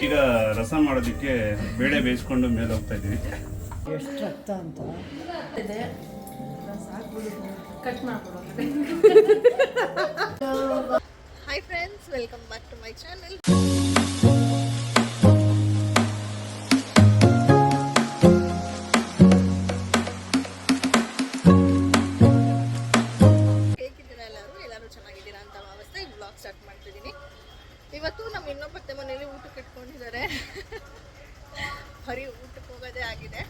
ಈಗ ರಸ ಮಾಡೋದಕ್ಕೆ ಬೇಳೆ ಬೇಯಿಸ್ಕೊಂಡು ಮೇಲೆ ಹೋಗ್ತಾ ಇದ್ದೀವಿ. ಎಷ್ಟು ರಕ್ತ ಅಂತ? Hi friends welcome back to my channel ಇವತ್ತು ನಮ್ಮ ಇನ್ನೊಬ್ಬತ್ತೆ ಮನೇಲಿ ಊಟಕ್ಕೆ ಇಟ್ಕೊಂಡಿದ್ದಾರೆ. ಬರೀ ಊಟಕ್ಕೆ ಹೋಗೋದೇ ಆಗಿದೆ.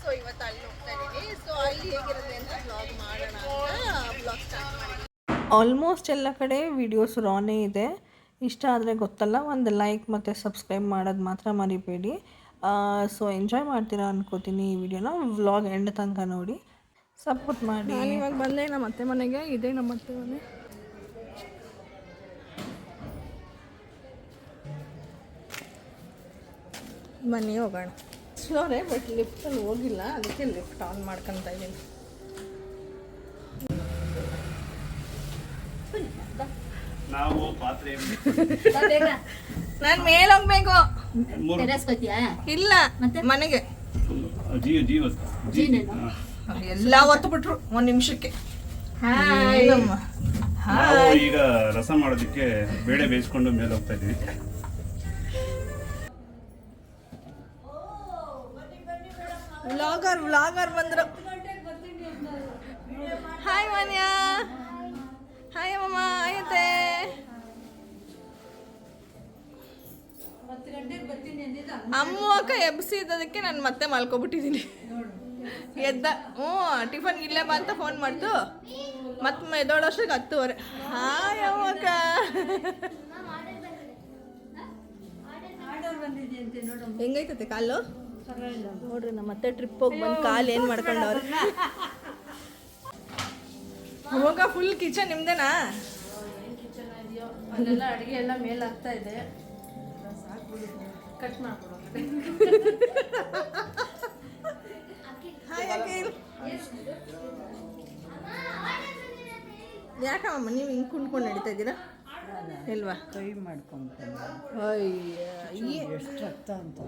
ಸೊ ಇವತ್ತು ಅಲ್ಲಿ ಹೋಗ್ತಾ ಇದ್ದೀನಿ. ಸೊ ಅಲ್ಲಿ ಹೇಗಿರುತ್ತೆ ಅಂತ ಬ್ಲಾಗ್ ಮಾಡೋಣ ಅಂತ ಬ್ಲಾಗ್ ಸ್ಟಾರ್ಟ್ ಮಾಡಿದ್ದೀನಿ. ಆಲ್ಮೋಸ್ಟ್ ಎಲ್ಲ ಕಡೆ ವಿಡಿಯೋಸ್ ರಾನೇ ಇದೆ. ಇಷ್ಟ ಆದರೆ ಗೊತ್ತಲ್ಲ ಒಂದು ಲೈಕ್ ಮತ್ತು ಸಬ್ಸ್ಕ್ರೈಬ್ ಮಾಡೋದು ಮಾತ್ರ ಮರಿಬೇಡಿ. ಸೊ ಎಂಜಾಯ್ ಮಾಡ್ತೀರಾ ಅನ್ಕೋತೀನಿ ಈ ವಿಡಿಯೋನ ವ್ಲಾಗ್ ಎಂಡ್ ತನಕ ನೋಡಿ. ಸಪೋರ್ಟ್ ಮಾಡಿ. ನಾನು ಇವಾಗ ಬಂದೆ ನಮ್ಮ ಅತ್ತೆ ಮನೆಗೆ ಇದೆ ನಮ್ಮ ಅತ್ತೆ ಮನೆ ಬನ್ನಿ ಹೋಗೋಣ. ಸ್ಲೋರೆ ಬಟ್ ಲಿಫ್ಟಲ್ಲಿ ಹೋಗಿಲ್ಲ ಅದಕ್ಕೆ ಲಿಫ್ಟ್ ಆನ್ ಮಾಡ್ಕೊತ ಇದ್ದೀನಿ ನಾವು ಪಾತ್ರೆ ನಾನು ಮೇಲೆ ಹೋಗ್ಬೇಕು ಇಲ್ಲ ಮನೆಗೆ. ಜೀವ ಜೀವ. ಎಲ್ಲ ಹೊತ್ತು ಬಿಟ್ರು ಒಂದು ನಿಮಿಷಕ್ಕೆ. ಈಗ ರಸ ಮಾಡೋದಕ್ಕೆ ಬೇಳೆ ಬೇಯಿಸ್ಕೊಂಡು ಮೇಲೆ ಹೋಗ್ತಾ ಇದೀವಿ. ವ್ಲಾಗರ್ ವ್ಲಾಗರ್ ಬಂದ್ರು. ಹಾಯ್ ಮನ್ಯಾ. ಹಾಯ್ ಮಮ್ಮ ಆಯತ್ತೆ ಅಮ್ಮ ಅಕ್ಕ ಎಬ್ಸಿದ್ದದಕ್ಕೆ ನಾನು ಮತ್ತೆ ಮಲ್ಕೊಬಿಟ್ಟಿದ್ದೀನಿ ಎದ್ದ ಹ್ಞೂ ಟಿಫನ್ ಇಲ್ಲೇ ಬಾ ಅಂತ ಫೋನ್ ಮಾಡ್ತು. ಮತ್ತೆ ಎದ್ದೋಳೋಷ್ಟಿಗೆ ಹತ್ತುವರೆ. ಹಾಯ್ ಅಮ್ಮ ಅಕ್ಕ. ಹೆಂಗೈತತೆ ಕಾಲು? ನೋಡ್ರಿ ನಮ್ಮ ಮತ್ತೆ ಟ್ರಿಪ್ ಹೋಗಿ ಬಂದು ಕಾಲು ಏನು ಮಾಡ್ಕೊಂಡವ್ರೆ? ಅವಾಗ ಫುಲ್ ಕಿಚನ್ ನಿಮ್ದೇನಾ? ಅಲ್ಲೆಲ್ಲ ಅಡುಗೆ ಎಲ್ಲ ಮೇಲೆ ಆಗ್ತಾ ಇದೆ. ಕಟ್ ಮಾಡ್ಕೊಡು ಯಾಕಮ್ಮ ನೀವು ಹಿಂಗೆ ಕುಂಡ್ಕೊಂಡು ನಡೀತಾ ಇದ್ದೀರಾ? ಇಲ್ವಾ? ಕೈ ಮಾಡ್ಕೊಂತಾನೆ ಅಯ್ಯ ಎಷ್ಟು ರಕ್ತ ಅಂತ.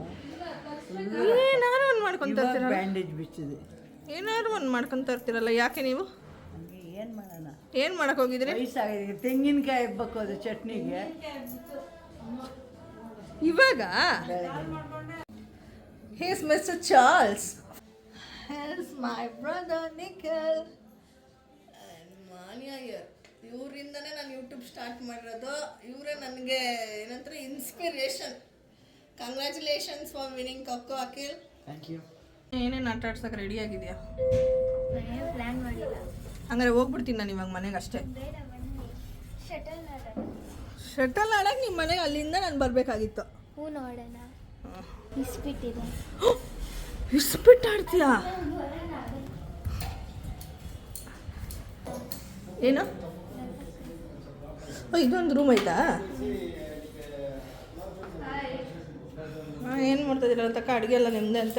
ಮಾಡ್ಕೊಂತ ಬ್ಯಾಂಡೇಜ್ ಬಿಚ್ಚಿದೆ. ಏನಾದ್ರು ಒಂದು ಮಾಡ್ಕೊಂತ ಇರ್ತೀರಲ್ಲ ಯಾಕೆ ನೀವು? ಹಂಗೆ ಏನು ಮಾಡೋಣ? ಏನು ಮಾಡಕ್ ಹೋಗಿದ್ರಿ? ವಯಸ್ಸಾಗಿದೆ ತೆಂಗಿನಕಾಯಿ ಹಬ್ಬಕ್ಕೆ ಅದು ಚಟ್ನಿಗೆ. ಇವಾಗ? Here's mister Charles Hells my brother Nikhal here. ಇವರಿಂದನೇ ನಾನು ಯೂಟ್ಯೂಬ್ ಸ್ಟಾರ್ಟ್ ಮಾಡಿರೋದು. ಇವರೇ ನನಗೆ ಏನಂತಾರೆ ಇನ್ಸ್ಪಿರೇಷನ್ ಕಂಗ್ರ್ಯಾಚುಲೇಷನ್ಸ್ ಫಾರ್ ವಿನಿಂಗ್ ಕಕ್ಕೋ ಅಖಿಲ್ ಥ್ಯಾಂಕ್ ಯು ಏನೇನು ಆಟ ಆಡ್ಸಕ್ಕೆ ರೆಡಿ ಆಗಿದೆಯಾ? ಹಂಗಾರೆ ಹೋಗ್ಬಿಡ್ತೀನಿ ನಾನು ಇವಾಗ ಮನೆಗೆ ಅಷ್ಟೇ. ಶಟಲ್ ಶಟಲ್ ಆಡಕ್ಕೆ ನಿಮ್ಮ ಮನೆಗೆ ಅಲ್ಲಿಂದ ನಾನು ಬರಬೇಕಾಗಿತ್ತು. ಇಸ್ಪಿಟ್ ನೋಡೋಣ. ಇಸ್ಬಿಟ್ಟಿದೆ. ಇಸ್ಬಿಟ್ಟು ಆಡ್ತೀಯಾ? ಏನು? ಇದೊಂದು ರೂಮ್ ಐತಾ? ಹಾಂ ಏನು ಮಾಡ್ತಾ ಇದ್ದೀರ ತಕ್ಕ ಅಡುಗೆ ಎಲ್ಲ ನಿಮ್ಮದೇ ಅಂತ?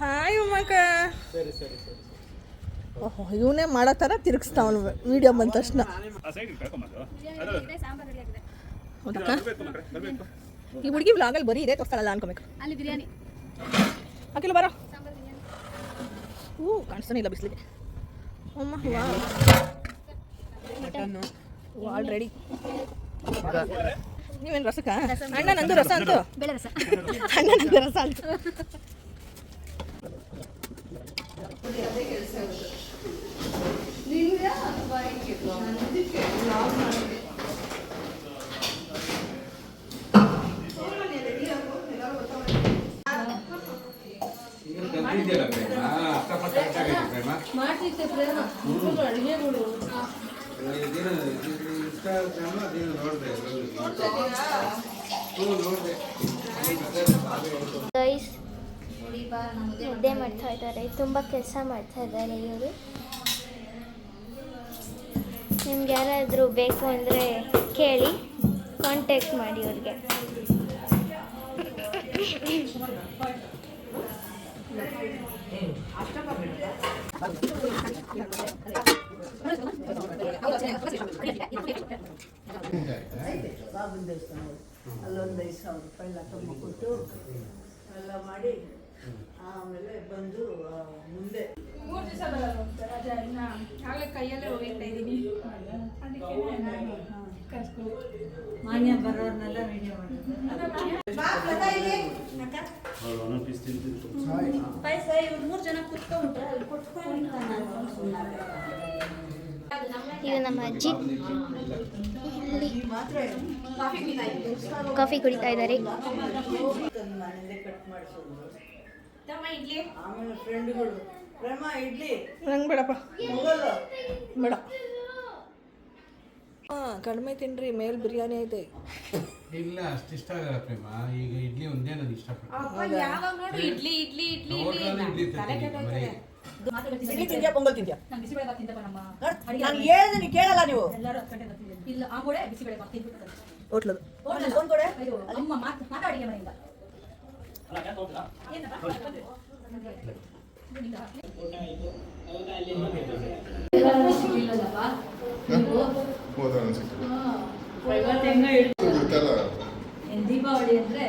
ಹಾಯ್ ಉಮ್ಮಕ್ಕ ಓಹೋ ಇವನೇ ಮಾಡೋ ಥರ ತಿರುಗಿಸ್ತಾವನು ವಿಡಿಯೋ ಬಂದ ತಕ್ಷಣ. ಆ ಸೈಡ್ ಕಳ್ಕೊಂಬಂದು ಹೌದಾ ಬರ್ಬೇಕು ಮಕ್ಳೇ, ಬರ್ಬೇಕು. ಈ ಹುಡುಗಿ ವ್ಲಾಗಲ್ಲಿ ಬರೀ ಇದೆ ತೋರಿಸ್ತಾಳಲ್ಲ ಅನ್ಕೋಬೇಕು. ಅಲ್ಲಿ ಬಿರಿಯಾನಿ. ಅಖಿಲ ಬರೋ. ಹ್ಞೂ ಕಾಣಿಸ್ತಾನೆ ಇಲ್ಲ ಬಿಸಿಲಿಗೆ. ಅಮ್ಮ ವಾ ಆಲ್ರೆಡಿ ನೀವೇನು ರಸಕ್ಕ? ಅಣ್ಣ ನಂದು ರಸ ಅಂತು ಬೆಳೆ ರಸ. ಅಣ್ಣ ನಂದು ರಸ ಅಂತು ಮಾಡ್ತಿದ್ದೆ ಪ್ರೇಮ? ಅಡುಗೆಗಳು ಮುದ್ದೆ ಮಾಡ್ತಾ ಇದ್ದಾರೆ. ತುಂಬ ಕೆಲಸ ಮಾಡ್ತಾ ಇದ್ದಾರೆ ಇವರು. ನಿಮ್ಗೆ ಯಾರಾದರೂ ಬೇಕು ಅಂದರೆ ಕೇಳಿ ಕಾಂಟ್ಯಾಕ್ಟ್ ಮಾಡಿ ಅವ್ರಿಗೆ ಬಾಬನ ಅಲ್ಲೊಂದು ಐದು ಸಾವಿರ ರೂಪಾಯಿ ಎಲ್ಲ ತುಂಬ ಎಲ್ಲ ಮಾಡಿ ಆಮೇಲೆ ಬಂದು ಮುಂದೆ ಮೂರು ದಿವಸ ರಜಾ ಇನ್ನ ಆಗಲೇ ಕೈಯಲ್ಲೇ ಹೋಗ್ತಾ ಇದ್ದೀನಿ ಅದಕ್ಕೆ ನಾನು ಕರ್ಸ್ಕೊಂಡು ಮೂರು ಜನ ವಿಡಿಯೋ ಅಲ್ಲಿ ಒಂದೊಂದು ನಾನು ತಿಂತಿದ್ರು ಇದು ನಮ್ಮ ಅಜ್ಜಿ. ಕಾಫಿ ಕುಡಿತಾ ಇದ್ದಾರೆ. ಮನೆಯಲ್ಲೇ ಕಟ್ ಮಾಡಿಸೋದು ಆಮೇಲೆ ಫ್ರೆಂಡ್ಗಳು ಪ್ರೇಮ ಇಡ್ಲಿ. ನಂಗೆ ಬೇಡಪ್ಪ. ಬೇಡ. ಹಾಂ ಕಡಿಮೆ ತಿನ್ರಿ ಮೇಲ್ ಬಿರಿಯಾನಿ ಐತೆ. ಇಲ್ಲ ಅಷ್ಟು ಇಷ್ಟ ಆಗಲ್ಲ ಪ್ರೇಮ. ಈಗ ಇಡ್ಲಿ ಒಂದೇ ನಾನು ಇಷ್ಟಪಡ್ತೀನಿ. ಯಾವಾಗ ನೋಡು ಇಡ್ಲಿ ಇಡ್ಲಿ ಇಡ್ಲಿ ಹೋಟ್ಲಲ್ಲಿ ಇಡ್ಲಿ ತಿಂತೀನಿ ಬರೀ ಇಡ್ಲಿ ತಿಂದ್ಯಾ ಪೊಂಗಲ್ ತಿಂದ್ಯಾ ನಾನು ಬಿಸಿಬೇಳೆ ಬಾತ್ ನಾನು ಕೇಳಲ್ಲ ನೀವು. ಎಲ್ಲರೂ ಹತ್ತು ಗಂಟೆ ಬರ್ತಿದ್ದೀನಿ ಇಲ್ಲ ಆ ಬಿಸಿಬೇಳೆ ಬಾತ್ ತಿಂದ್ಬಿಟ್ಟು ಹೋಟ್ಲದು. ಹೋಟೆಲ್ ಫೋನ್ ಕೊಡೆ ಇದು ಅಮ್ಮ ಮಾತು ಮಾತಾ ಅಡಿಗೆ ಮನೆಯಿಂದ ಏನಪ್ಪ? ದೀಪಾವಳಿ ಅಂದ್ರೆ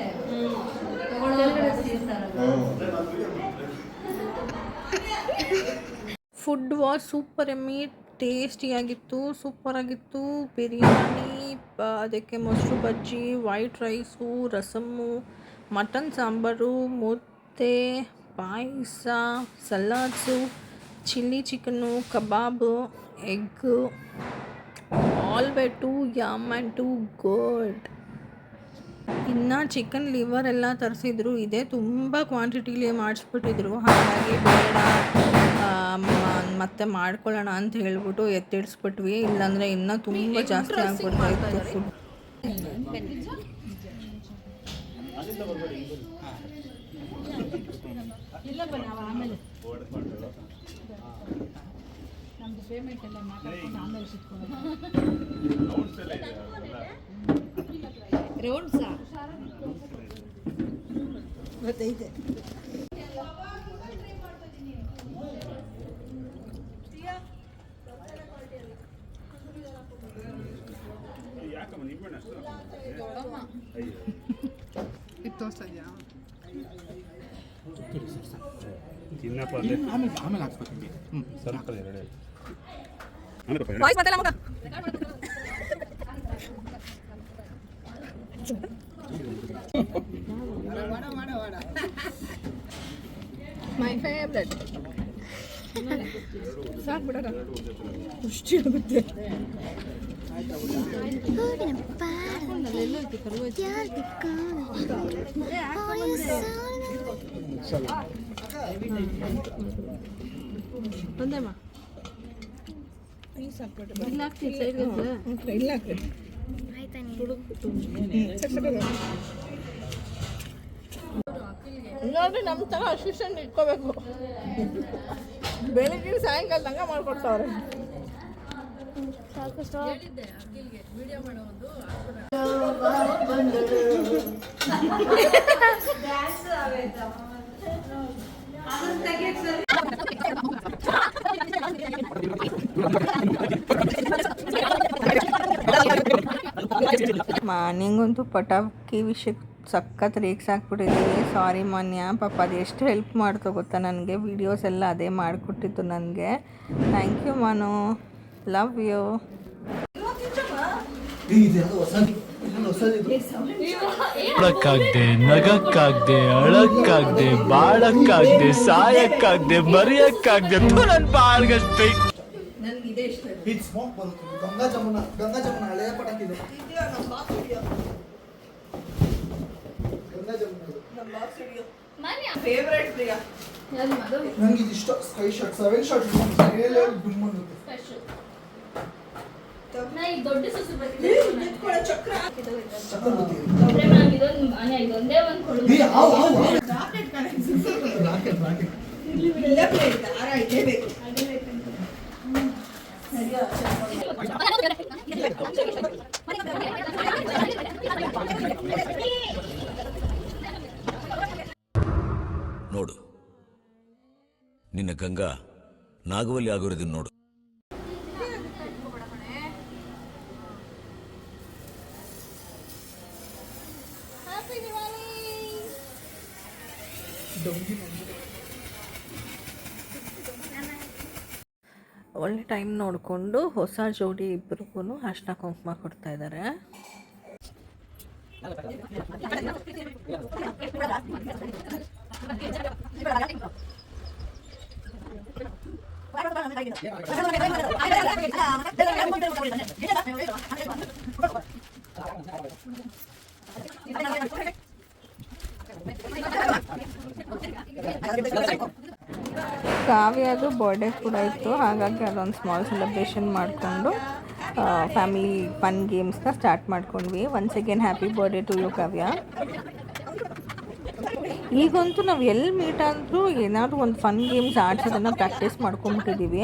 ಫುಡ್ ವಾಸ್ ಸೂಪರ್ ಎಮ್ಮಿ ಟೇಸ್ಟಿಯಾಗಿತ್ತು ಸೂಪರಾಗಿತ್ತು ಬಿರಿಯಾನಿ ಅದಕ್ಕೆ ಮೊಸರು ಬಜ್ಜಿ white rice rasam mutton sambar ಮುದ್ದೆ ಪಾಯಸ, salads, chilli chicken, kebab, egg all way to yum and to good ಇನ್ನು ಚಿಕನ್ ಲಿವರ್ ಎಲ್ಲ ತರಿಸಿದ್ರು. ಇದೇ ತುಂಬ ಕ್ವಾಂಟಿಟಿಲಿ ಮಾಡಿಸ್ಬಿಟ್ಟಿದ್ರು. ಹಾಗಾಗಿ ಬೇಡ ಮತ್ತೆ ಮಾಡ್ಕೊಳ್ಳೋಣ ಅಂತ ಹೇಳ್ಬಿಟ್ಟು ಎತ್ತಿಡಿಸ್ಬಿಟ್ವಿ. ಇಲ್ಲಾಂದರೆ ಇನ್ನೂ ತುಂಬ ಜಾಸ್ತಿ ಆಗ್ಬಿಡ್ತಾ ಇತ್ತು ಆಮೇಲೆ. ನಮ್ದು ಪೇಮೆಂಟ್ ಎಲ್ಲ ಮಾತಾಡ್ಕೊಂಡು ಆಮೇಲೆ ಸಿಕ್ಕೊಂಡು ರೌಂಡ್ಸಾ ಗೊತ್ತೈತೆ ಯಾಕಮ್ಮ ಅಷ್ಟು? ಆಮೇಲೆ ಆಮೇಲೆ ಹ್ಞೂ ಎರಡೇ. ಆಮೇಲೆ ವಾಯ್ಸ್ ಮಗ. ಮೈ ಫೇವ್ರೆಟ್ ಸಾಕು ಬಿಡೋಣ ಖುಷಿ ಆಗುತ್ತೆ. ಇಲ್ಲ ಹಾಕ್ತೀನಿ ಸೈಡ್ಗೆ ಇಲ್ಲ ಹಾಕ್ತೀನಿ ನೀನು ನೋಡ್ರಿ ನಮ್ಮ ತರ ಅಸಿಸ್ಟೆಂಟ್ ಇಟ್ಕೋಬೇಕು. ಬೆಳಿಗ್ಗೆ ಸಾಯಂಕಾಲ ತಂಗ ಮಾಡ್ಕೊಡ್ತಾವ್ರೆ. ಸಾಕು ಮಾನ್ಯಂಗಂತೂ ಪಟಾಕಿ ವಿಷಯಕ್ಕೆ ಸಖತ್ ರೇಕ್ಸ್ ಹಾಕ್ಬಿಟ್ಟಿದ್ದೀನಿ. ಸಾರಿ ಮಾನ್ಯ. ಪಾಪ ಅದು ಎಷ್ಟು ಹೆಲ್ಪ್ ಮಾಡ್ತೋ ಗೊತ್ತಾ ನನಗೆ? ವೀಡಿಯೋಸ್ ಎಲ್ಲ ಅದೇ ಮಾಡಿಕೊಟ್ಟಿತ್ತು ನನಗೆ. Thank you ಮಾನು. Love you. ನೋಡಕ್ಕಾಗ್ದೆ ನಗಕ್ಕಾಗ್ದೆ, ಅಳಕ್ಕಾಗ್ದೆ, ಬಾಳಕ್ಕಾಗ್ದೆ, ಸಾಯಕ್ಕಾಗ್ದೆ, ಮರಿಯಕ್ಕಾಗ್ದೆ ನನ್ ಬಾಳ್ಗಷ್ಟೇ. ಇದೇ ಸ್ಮೋಕ್ ಬರುತ್ತೆ ಗಂಗಾ ಜಮುನ ಗಂಗಾ ಜಮುನ ಹಳೆಯ ಪಟಾಕಿ ಇದೆ ಗಂಗಾ ಜಮುನ. ಫೇವ್ರೆಟ್ ಪ್ರಿಯಾ? ನಂಗೆ ಇದು ಇಷ್ಟ ಸ್ಕೈ ಶಾಟ್ ಸೆವೆನ್ ಶಾಟ್ ಮೇಲೆ ಡುಮ್ ಅನ್ನುತ್ತೆ ದೊಡ್ಡ ಚಕ್ರ. ಗೊತ್ತಿದೆ ಇದೊಂದೇ ಒಂದು ಕೊಡು. ರಾಕೆಟ್ ಆವ್, ಆವ್, ಆವ್. ರಾಕೆಟ್ ಆರ ಇದೇ ಇರಲೇಬೇಕು ನೋಡು. ನಿನ್ನ ಗಂಗಾ ನಾಗವಲ್ಲಿ ಆಗಿರೋದನ್ನ ನೋಡು. ಡೊಂಗಿ ಒಳ್ಳೆ ಟೈಮ್ ನೋಡಿಕೊಂಡು ಹೊಸ ಜೋಡಿ ಇಬ್ಬರಿಗೂ ಅರ್ಶಿನ ಕುಂಕುಮ ಕೊಡ್ತಾ ಇದ್ದಾರೆ ಕಾವ್ಯದು ಬರ್ಡೇ ಕೂಡ ಇತ್ತು. ಹಾಗಾಗಿ ಅದೊಂದು ಸ್ಮಾಲ್ ಸೆಲೆಬ್ರೇಷನ್ ಮಾಡಿಕೊಂಡು ಫ್ಯಾಮಿಲಿ ಫನ್ ಗೇಮ್ಸ್ನ ಸ್ಟಾರ್ಟ್ ಮಾಡ್ಕೊಂಡ್ವಿ. Once again happy birthday to you Kavya. ಈಗಂತೂ ನಾವು ಎಲ್ಲಿ ಮೀಟ್ ಆದರೂ ಏನಾದರೂ ಒಂದು ಫನ್ ಗೇಮ್ಸ್ ಆಡ್ಸೋದನ್ನು ಪ್ರಾಕ್ಟೀಸ್ ಮಾಡ್ಕೊಂಬಿಟ್ಟಿದ್ದೀವಿ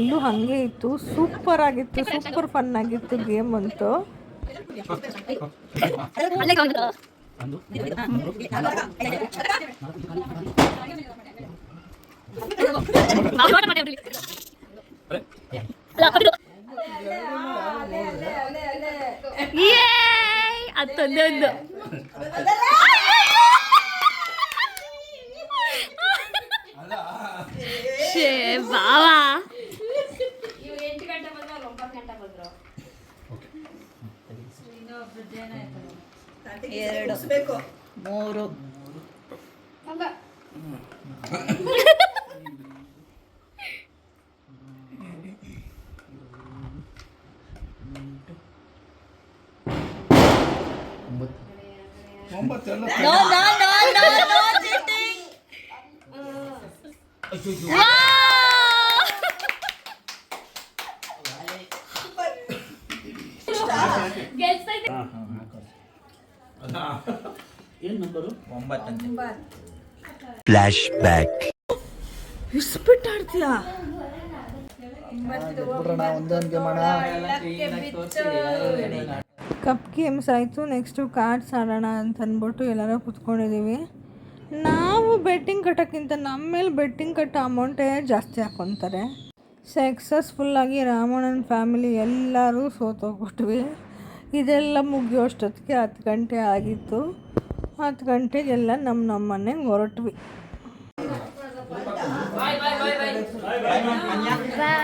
ಇಲ್ಲೂ ಹಾಗೆ ಇತ್ತು. ಸೂಪರ್ ಆಗಿತ್ತು. ಸೂಪರ್ ಫನ್ ಆಗಿತ್ತು ಗೇಮ್ ಅಂತೂ. ಹತ್ತೊಂದೊಂದು ಶೇ ಬಾವಾ ಎರಡು ಮೂರು ಫ್ಲಾಶ್ ಬ್ಯಾಕ್ ಇಸ್ಬಿಟ್ಟು ಆಡ್ತೀಯಾ ಕಪ್ ಗೇಮ್ಸ್ ಆಯಿತು ನೆಕ್ಸ್ಟು ಕಾರ್ಡ್ಸ್ ಆಡೋಣ ಅಂತ ಅಂದ್ಬಿಟ್ಟು ಎಲ್ಲರೂ ಕುತ್ಕೊಂಡಿದ್ದೀವಿ. ನಾವು ಬೆಟ್ಟಿಂಗ್ ಕಟ್ಟೋಕ್ಕಿಂತ ನಮ್ಮ ಮೇಲೆ ಬೆಟ್ಟಿಂಗ್ ಕಟ್ಟೋ ಅಮೌಂಟೇ ಜಾಸ್ತಿ ಹಾಕ್ಕೊತಾರೆ ಸಕ್ಸಸ್ಫುಲ್ಲಾಗಿ ರಾಮಣ್ಣನ ಫ್ಯಾಮಿಲಿ ಎಲ್ಲರೂ ಸೋತೋಗ್ಬಿಟ್ವಿ. ಇದೆಲ್ಲ ಮುಗಿಯೋ ಅಷ್ಟೊತ್ತಿಗೆ ಹತ್ತು ಗಂಟೆ ಆಗಿತ್ತು. ಹತ್ತು ಗಂಟೆಗೆಲ್ಲ ನಮ್ಮ ನಮ್ಮ ಮನೆಗೆ ಹೊರಟ್ವಿ.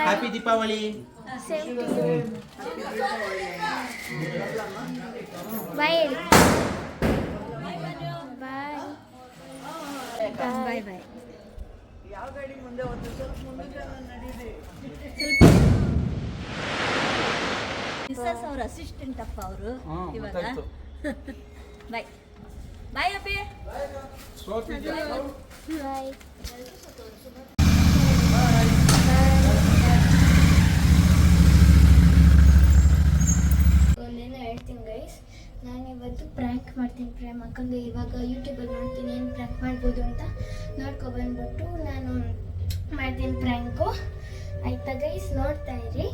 ಹ್ಯಾಪಿ ದೀಪಾವಳಿ ಬಾಯ್ ಬಾಯ್ ಬಾಯ್ ಬಾಯ್ ಯಾವ ಗಾಡಿ ಮುಂದೆ ಒಂದು ಸ್ವಲ್ಪ ಮುಂದೆ ನಡೀರಿ. ಮಿಸಸ್ ಅವ್ರ ಅಸಿಸ್ಟೆಂಟ್ ಅಪ್ಪ ಅವರು ಇವಾಗ. ಬಾಯ್ ಬಾಯ್ ಅಪ್ಪಿ. ಬಾಯ್ ಒಂದೇನೋ ಹೇಳ್ತೀನಿ ಗೈಸ್ ನಾನು ಇವತ್ತು ಪ್ರ್ಯಾಂಕ್ ಮಾಡ್ತೀನಿ ಪ್ರೇಮ್ ಯಾಕಂದರೆ ಇವಾಗ ಯೂಟ್ಯೂಬಲ್ಲಿ ನೋಡ್ತೀನಿ ಏನು ಪ್ರ್ಯಾಂಕ್ ಮಾಡ್ಬೋದು ಅಂತ. ನೋಡ್ಕೊಬಂದ್ಬಿಟ್ಟು ನಾನು ಮಾಡ್ತೀನಿ ಪ್ರ್ಯಾಂಕು ಆಯ್ತಾ ಗೈಸ್ ನೋಡ್ತಾ ಇರಿ.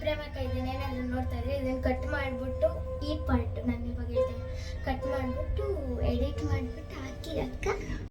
ಪ್ರೇಮಕ್ಕ ಇದನ್ನ ಏನಾದರೂ ನೋಡ್ತಾ ಇದ್ರೆ ಇದನ್ನ ಕಟ್ ಮಾಡಿಬಿಟ್ಟು ಈ ಪಾರ್ಟ್ ನಾನು ಇವಾಗ ಹೇಳ್ತೀನಿ. ಕಟ್ ಮಾಡಿಬಿಟ್ಟು ಎಡಿಟ್ ಮಾಡಿಬಿಟ್ಟು ಹಾಕಿ ಅಕ್ಕ.